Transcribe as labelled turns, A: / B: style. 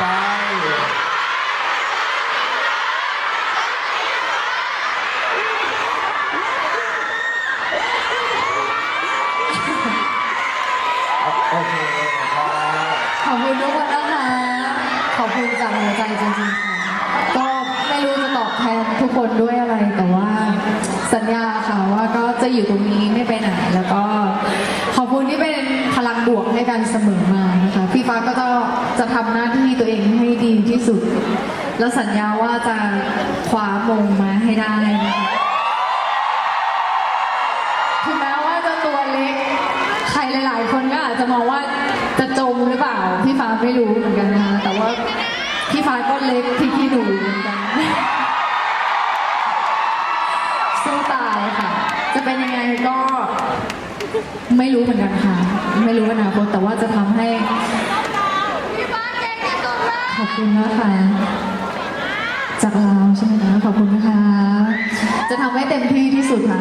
A: ปข
B: อ
A: บ
B: คุ
C: ณทุกคนนะคะ ขอบคุณจากหัวใจจริงๆค่ะก็ไม่รู้จะตอบแทนทุกคนด้วยอะไร แต่ว่าสัญญาค่ะว่าก็จะอยู่ตรงนี้ไม่ไปไหน แล้วก็ ขอบคุณที่เป็นพลังบวกให้กันเสมอมานะคะ พี่ฟ้าก็จะ จะทำหน้าที่ตัวเองให้ดีที่สุด และสัญญาว่าจะคว้ามงมาให้ได้ถึงแม้ว่าจะตัวเล็ก ใครหลาย ๆ คนก็อาจจะมองว่าจะจมหรือเปล่า พี่ฟ้าไม่รู้เหมือนกันนะคะ แต่ว่าพี่ฟ้าก็เล็กพี่พี่หนูเหมือนกันสู้ตายค่ะ จะเป็นยังไงก็ไม่รู้เหมือนกันค่ะ ไม่รู้อนาคตแต่ว่าจะทำให้ ขอบคุณนะคะจากเราใช่ไหมคะขอบคุณนะคะ จะทำให้เต็มที่ที่สุดค่ะ